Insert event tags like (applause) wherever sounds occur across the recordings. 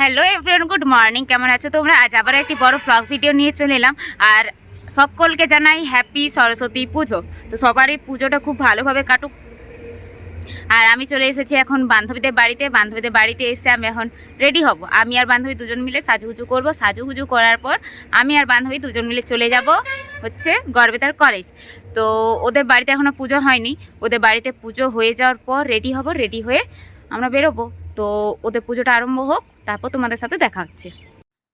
Hello everyone good morning কেমন আছো তোমরা? আজ আবার একটি বড় ফ্লগ ভিডিও নিয়ে চলে এলাম। আর সকলকে জানাই হ্যাপি সরস্বতী পুজো। তো সবারই পুজোটা খুব ভালোভাবে কাটুক। আর আমি চলে এসেছি এখন বান্ধবীদের বাড়িতে। বান্ধবীদের বাড়িতে এসে আমি এখন রেডি হব। আমি আর বান্ধবী দুজন মিলে সাজুগুজু করব। সাজুগুজু করার পর আমি আর বান্ধবী দুজন মিলে চলে যাব হচ্ছে গড়বেতার কলেজ তো ওদের বাড়িতে এখনও পুজো হয়নি। ওদের বাড়িতে পুজো হয়ে যাওয়ার পর রেডি হব। রেডি হয়ে আমরা বেরোবো। তো ওদের পুজোটা আরম্ভ হোক। তারপর তোমাদের সাথে দেখা হচ্ছে।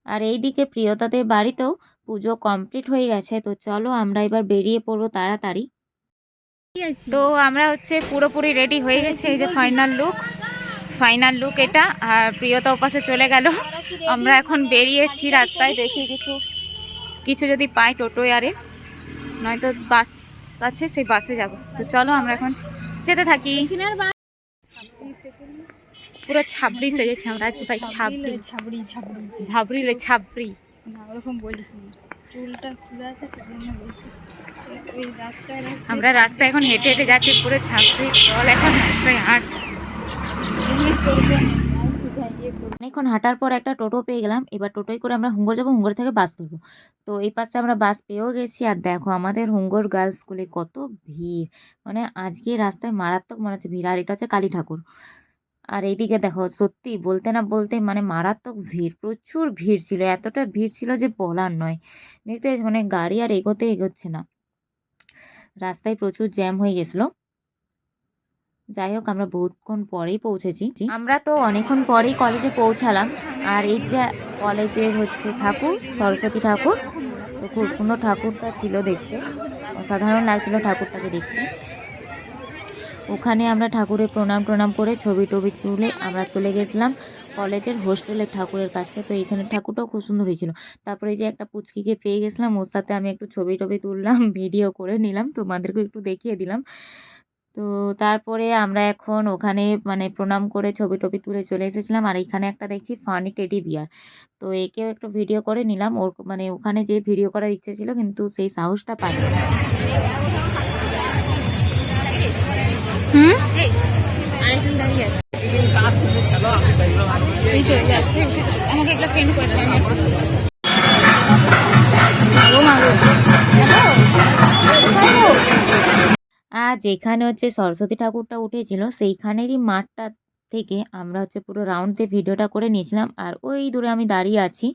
আর এইদিকে প্রিয়তাদের বাড়িতেও পুজো কমপ্লিট হয়ে গেছে তো চলো আমরা এবার বেরিয়ে পড়ব তাড়াতাড়ি। তো আমরা হচ্ছে পুরোপুরি রেডি হয়ে গেছে এই যে ফাইনাল লুক ফাইনাল লুক এটা আর প্রিয়তা ওপাশে চলে গেল। আমরা এখন বেরিয়েছি রাস্তায় দেখি কিছু কিছু যদি পাই টোটোয় আরে নয়তো বাস আছে সেই বাসে যাব। তো চলো আমরা এখন যেতে থাকি। পুরো ছাবড়ি সেজেছে আমরা আজকে ভাই ছাবড়ি ছাবড়ি। ছাবড়ি ঝাবড়ি লে ছাবড়ি। না ওরকম বলিস চুলটা খুলে আছে সেজন্য বলছি। আমরা রাস্তা এখন হেঁটে হেঁটে যাচ্ছি পুরো ছাবড়ি জল এখন রাস্তায় আট করবে করব না আর কোথায় ইয়ে করব অনেকক্ষণ হাঁটার পর একটা টোটো পেয়ে গেলাম। এবার টোটোয় করে আমরা হুঙ্গর যাব, হুঙ্গর থেকে বাস ধরবো। তো এই পাশে আমরা বাস পেয়েও গেছি। আর দেখো, আমাদের হুঙ্গর গার্লস স্কুলে কত ভিড়। মানে আজকে রাস্তায় মারাত্মক মনে হচ্ছে ভিড়। আর এটা হচ্ছে কালী ঠাকুর। আর এইদিকে দেখো, সত্যি বলতে না বলতে মানে মারাত্মক ভিড়। প্রচুর ভিড় ছিল। এতটা ভিড় ছিল যে বলার নয়। দেখতে মানে গাড়ি আর এগোতে এগোচ্ছে না। রাস্তায় প্রচুর জ্যাম হয়ে গেছিল। যাই হোক, আমরা বহুতক্ষণ পরেই পৌঁছেছি। আমরা তো অনেকক্ষণ পরেই কলেজে পৌঁছালাম। আর এই যে কলেজের হচ্ছে ঠাকুর, সরস্বতী ঠাকুর, তো খুব সুন্দর ঠাকুরটা ছিল দেখতে। অসাধারণ লাগছিল ঠাকুরটাকে দেখতে। ওখানে আমরা ঠাকুরের প্রণাম প্রণাম করে ছবি টবি তুলে আমরা চলে গেছিলাম কলেজের হোস্টেলের ঠাকুরের কাছে। তো এইখানে ঠাকুরটাও খুব সুন্দর হয়েছিল। তারপরে যে একটা পুচকিকে পেয়ে গেছিলাম, ওর সাথে আমি একটু ছবি টবি তুললাম (laughs) ভিডিও করে নিলাম। তোমাদেরকে একটু দেখিয়ে দিলাম। তো তারপরে আমরা এখন ওখানে মানে প্রণাম করে ছবি টবি তুলে চলে এসেছিলাম। আর এখানে একটা দেখছি ফানি টেডি বিয়ার। তো একেও একটু ভিডিও করে নিলাম। ওর মানে ওখানে যে ভিডিও করার ইচ্ছে ছিল কিন্তু সেই সাহসটা পাই আমাকে একটা সেন্ড করে যেখানে হচ্ছে সরস্বতী ঠাকুরটা উঠেছিল, সেইখানেরই মাঠটা থেকে আমরা হচ্ছে পুরো রাউন্ড ভিডিওটা করে নিয়েছিলাম। আর ওই দূরে আমি দাঁড়িয়ে আছি।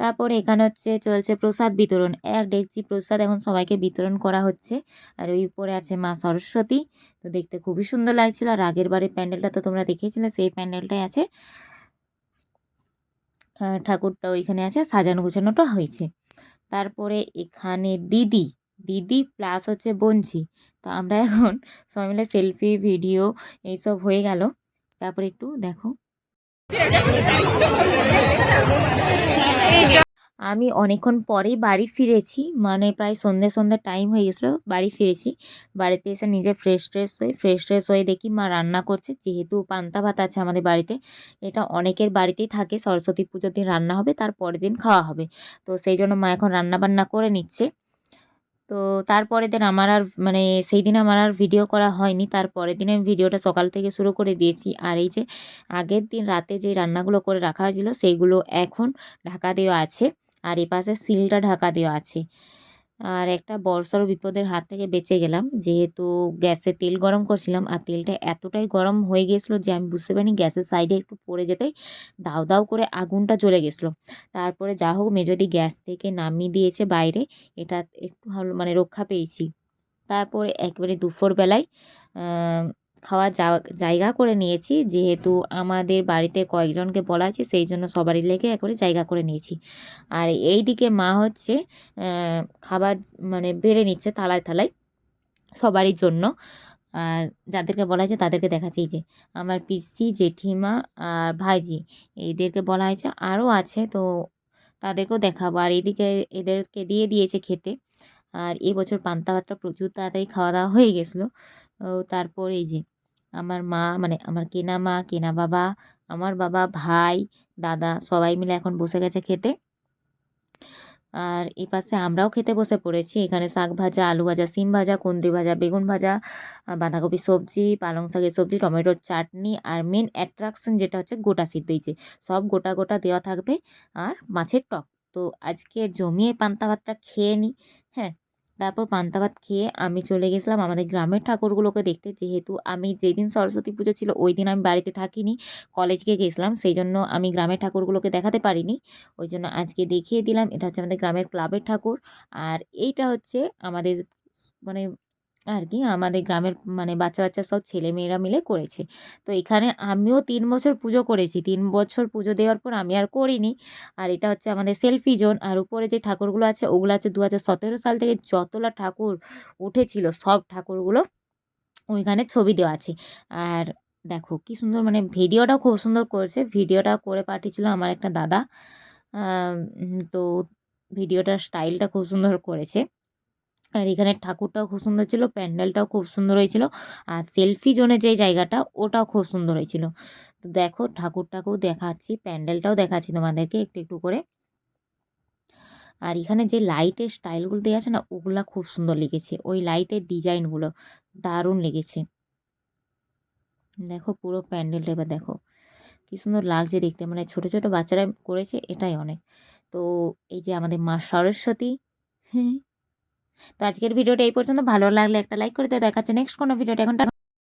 তারপরে এখানে হচ্ছে চলছে প্রসাদ বিতরণ। এক ডেকচি প্রসাদ এখন সবাইকে বিতরণ করা হচ্ছে। আর ওই উপরে আছে মা সরস্বতী। তো দেখতে খুবই সুন্দর লাগছিল। আর আগের বারের প্যান্ডেলটা তো তোমরা দেখেছিলে, সেই প্যান্ডেলটাই আছে। ঠাকুরটা ওইখানে আছে, সাজানো গোছানোটা হয়েছে। তারপরে এখানে দিদি দিদি প্লাস হচ্ছে বঞ্চি। তো আমরা (laughs) এখন সবাই মিলে সেলফি, ভিডিও এইসব হয়ে গেল। তারপরে একটু দেখো। আমি অনেকক্ষণ পরেই বাড়ি ফিরেছি মানে প্রায় সন্ধে সন্ধে টাইম হয়ে গেছিল বাড়ি ফিরেছি। বাড়িতে এসে নিজে ফ্রেশ ট্রেশ হয়ে ফ্রেশ ট্রেশ হয়ে দেখি মা রান্না করছে। যেহেতু পান্তা ভাত আছে আমাদের বাড়িতে, এটা অনেকের বাড়িতেই থাকে। সরস্বতী পুজোর দিন রান্না হবে, তার পরের দিন খাওয়া হবে। তো সেই জন্য মা এখন রান্না বান্না করে নিচ্ছে। তো তারপরে দিন আমার আর মানে সেই দিন আমার আর ভিডিও করা হয়নি। তারপরের দিন আমি ভিডিওটা সকাল থেকে শুরু করে দিয়েছি। আর এই যে আগের দিন রাতে যে রান্নাগুলো করে রাখা হয়েছিল, সেইগুলো এখন ঢাকা দেওয়া আছে। আর এ পাশে সিলটা ঢাকা দেওয়া আছে। আর একটা বড়সড় বিপদের হাত থেকে বেঁচে গেলাম। যেহেতু গ্যাসে তেল গরম করছিলাম আর তেলটা এতটাই গরম হয়ে গেছিল যে আমি বুঝতে পারিনি গ্যাসের সাইডে একটু পড়ে যেতেই দাও দাও করে আগুনটা জ্বলে গেছিল তারপরে যা হোক মেজদি গ্যাস থেকে নামিয়ে দিয়েছে বাইরে। এটা একটু মানে রক্ষা পেয়েছি। তারপরে একবারে দুপুরবেলায় খাওয়া জায়গা করে নিয়েছি। যেহেতু আমাদের বাড়িতে কয়েকজনকে বলা আছে, সেই জন্য সবারই লেগে একবারে জায়গা করে নিয়েছি। আর এই দিকে মা হচ্ছে খাবার মানে বেড়ে নিচ্ছে থালায় থালায় সবারই জন্য। আর যাদেরকে বলা হয়েছে তাদেরকে দেখাচ্ছি। এই যে আমার পিসি, জেঠিমা আর ভাইজি, এদেরকে বলা হয়েছে আরও আছে, তো তাদেরকেও দেখাবো। আর এদিকে এদেরকে দিয়ে দিয়েছে খেতে। আর এবছর পান্তা ভাতটা প্রচুর তাড়াতাড়ি খাওয়া দাওয়া হয়ে গেছিল। তারপর এই যে আমার মা মানে আমার কেনা মা, কেনা বাবা, আমার বাবা, ভাই, দাদা সবাই মিলে এখন বসে গেছে খেতে। আর এই পাশে আমরাও খেতে বসে পড়েছি। এখানে শাক ভাজা, আলু ভাজা সিম ভাজা, কুঁদরি ভাজা, বেগুন ভাজা বাঁধাকপি সবজি, পালং শাকের সবজি, টমেটোর চাটনি আর মেন অ্যাট্রাকশন যেটা হচ্ছে গোটা সিদ্ধ। যে সব গোটা গোটা দেওয়া থাকবে আর মাছের টক। তো আজকে জমিয়ে পান্তা ভাতটা খেয়ে নিই হ্যাঁ তারপর পান্তা ভাত খেয়ে আমি চলে গেছিলাম আমাদের গ্রামের ঠাকুরগুলোকে দেখতে। যেহেতু আমি যেদিন সরস্বতী পুজো ছিল, ওই দিন আমি বাড়িতে থাকিনি কলেজকে গেছিলাম সেই জন্য আমি গ্রামের ঠাকুরগুলোকে দেখাতে পারিনি। ওই জন্য আজকে দেখিয়ে দিলাম, এটা হচ্ছে আমাদের গ্রামের ক্লাবের ঠাকুর। আর এইটা হচ্ছে আমাদের মানে আর কি আমাদের গ্রামের মানে বাচ্চা বাচ্চা সব ছেলেমেয়েরা মিলে করেছে। তো এখানে আমিও তিন বছর পুজো করেছি। তিন বছর পুজো দেওয়ার পর আমি আর করিনি। আর এটা হচ্ছে আমাদের সেলফি জোন আর উপরে যে ঠাকুরগুলো আছে, ওগুলো আছে দু হাজার সতেরো সাল থেকে যতলা ঠাকুর উঠেছিল, সব ঠাকুরগুলো ওইখানে ছবি দেওয়া আছে। আর দেখো কি সুন্দর মানে ভিডিওটাও খুব সুন্দর করেছে। ভিডিওটা করে পাঠিয়েছিল আমার একটা দাদা। তো ভিডিওটার স্টাইলটা খুব সুন্দর করেছে। আর এখানে ঠাকুরটাও খুব সুন্দর ছিল, প্যান্ডেলটাও খুব সুন্দর হয়েছিল, আর সেলফি জোনে যে জায়গাটা, ওটাও খুব সুন্দর হয়েছিল। তো দেখো, ঠাকুরটাকেও দেখাচ্ছি, প্যান্ডেলটাও দেখাচ্ছি তোমাদেরকে একটু একটু করে। আর এখানে যে লাইটের স্টাইলগুলো দেওয়া আছে না, ওগুলা খুব সুন্দর লেগেছে, ওই লাইটের ডিজাইনগুলো দারুণ লেগেছে। দেখো, পুরো প্যান্ডেলটা এবার দেখো, কি সুন্দর লাগছে দেখতে মানে ছোট ছোট বাচ্চারা করেছে, এটাই অনেক। তো এই যে আমাদের মা সরস্বতী হ্যাঁ তো আজকের ভিডিওটা এই পর্যন্ত। ভালো লাগলে একটা লাইক করে দেওয়া দেখাচ্ছে নেক্সট কোনো ভিডিওটা এখন